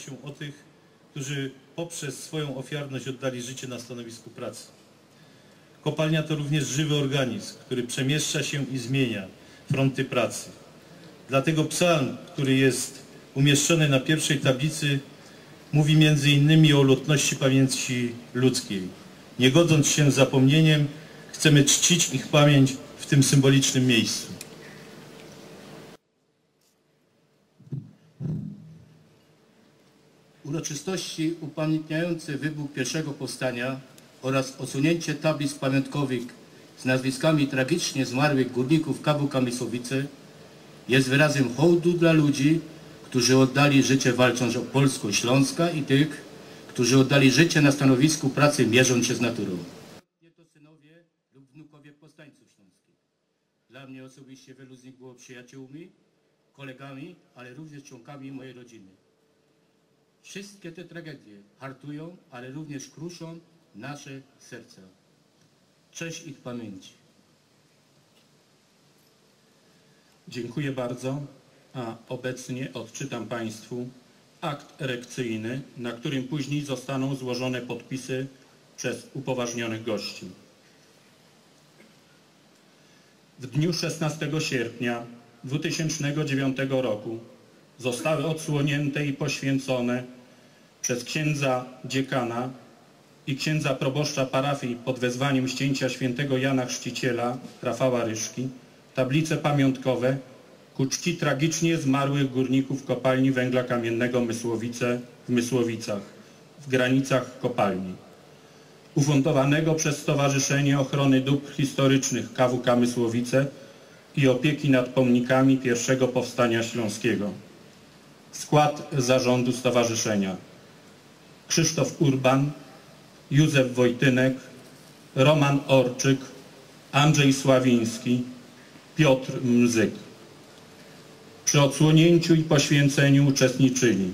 się o tych, którzy poprzez swoją ofiarność oddali życie na stanowisku pracy. Kopalnia to również żywy organizm, który przemieszcza się i zmienia fronty pracy. Dlatego psalm, który jest umieszczony na pierwszej tablicy, mówi między innymi o lotności pamięci ludzkiej. Nie godząc się zapomnieniem, chcemy czcić ich pamięć w tym symbolicznym miejscu. Uroczystości upamiętniające wybuch pierwszego powstania oraz osunięcie tablic pamiątkowych z nazwiskami tragicznie zmarłych górników Kawu Kamysłowice jest wyrazem hołdu dla ludzi, którzy oddali życie walcząc o Polską Śląska i tych, którzy oddali życie na stanowisku pracy mierząc się z naturą. Nie to synowie lub wnukowie powstańców śląskich. Dla mnie osobiście wielu z nich było przyjaciółmi, kolegami, ale również członkami mojej rodziny. Wszystkie te tragedie hartują, ale również kruszą nasze serca. Cześć ich pamięci. Dziękuję bardzo, a obecnie odczytam Państwu akt erekcyjny, na którym później zostaną złożone podpisy przez upoważnionych gości. W dniu 16 sierpnia 2009 roku zostały odsłonięte i poświęcone przez księdza dziekana i księdza proboszcza parafii pod wezwaniem ścięcia świętego Jana Chrzciciela Rafała Ryszki tablice pamiątkowe ku czci tragicznie zmarłych górników kopalni węgla kamiennego Mysłowice w Mysłowicach w granicach kopalni ufundowanego przez Stowarzyszenie Ochrony Dóbr Historycznych KWK Mysłowice i opieki nad pomnikami pierwszego powstania śląskiego. Skład zarządu stowarzyszenia Krzysztof Urban, Józef Wojtynek, Roman Orczyk, Andrzej Sławiński, Piotr Mzyk. Przy odsłonięciu i poświęceniu uczestniczyli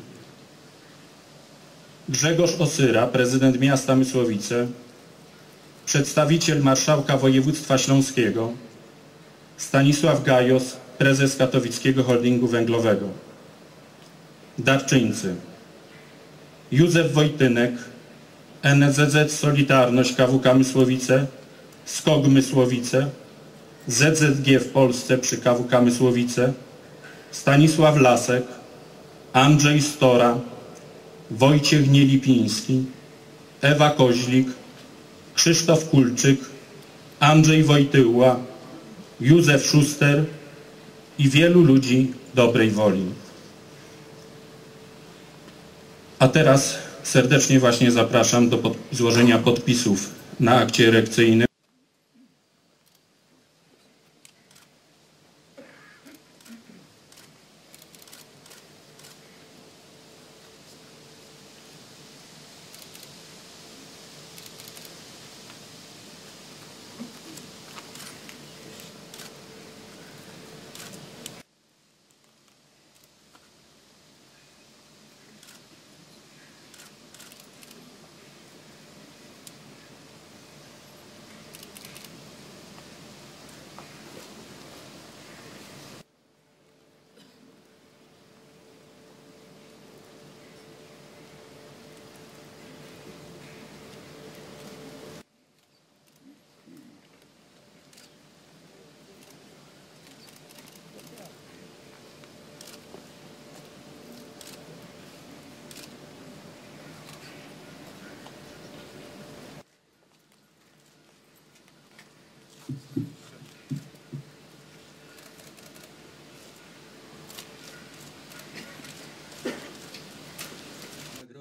Grzegorz Osyra, prezydent miasta Mysłowice, przedstawiciel marszałka województwa śląskiego, Stanisław Gajos, prezes Katowickiego Holdingu Węglowego. Darczyńcy Józef Wojtynek, NZZ Solidarność KWK Mysłowice, SKOG Mysłowice, ZZG w Polsce przy KWK Mysłowice, Stanisław Lasek, Andrzej Stora, Wojciech Nielipiński, Ewa Koźlik, Krzysztof Kulczyk, Andrzej Wojtyła, Józef Szuster i wielu ludzi dobrej woli. A teraz serdecznie właśnie zapraszam do pod złożenia podpisów na akcie erekcyjnym.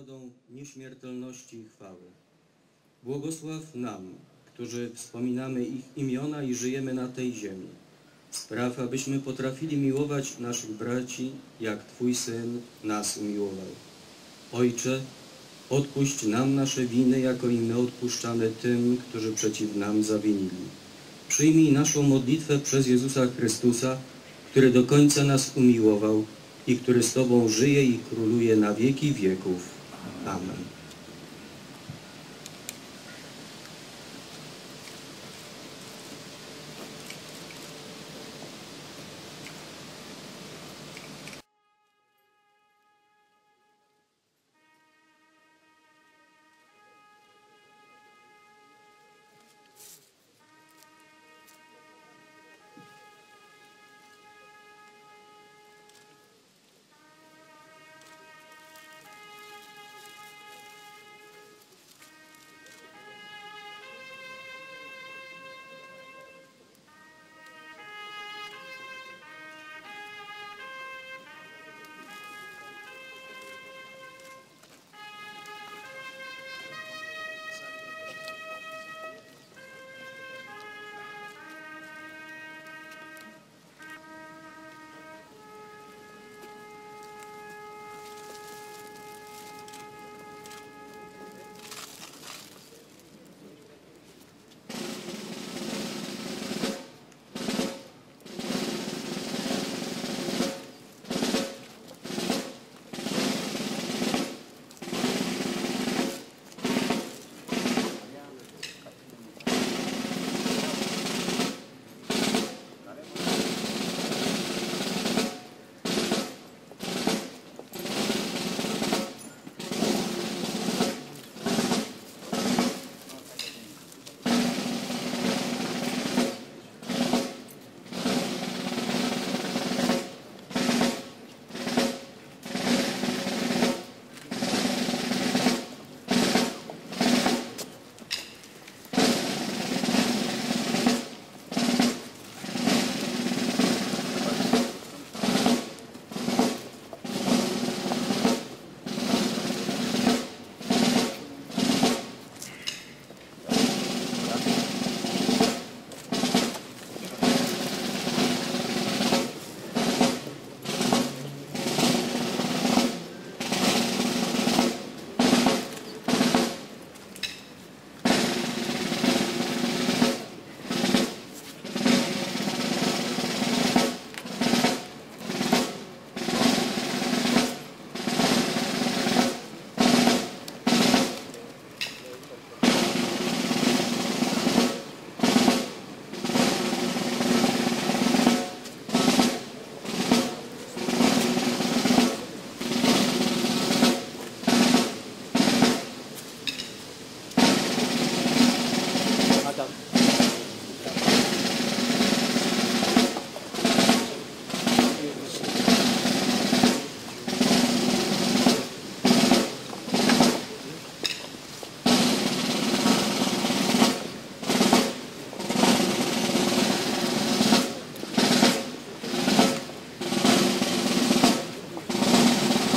Nagrodą nieśmiertelności i chwały. Błogosław nam, którzy wspominamy ich imiona i żyjemy na tej ziemi. Spraw, abyśmy potrafili miłować naszych braci, jak Twój Syn nas umiłował. Ojcze, odpuść nam nasze winy, jako i my odpuszczamy tym, którzy przeciw nam zawinili. Przyjmij naszą modlitwę przez Jezusa Chrystusa, który do końca nas umiłował i który z Tobą żyje i króluje na wieki wieków. Amen.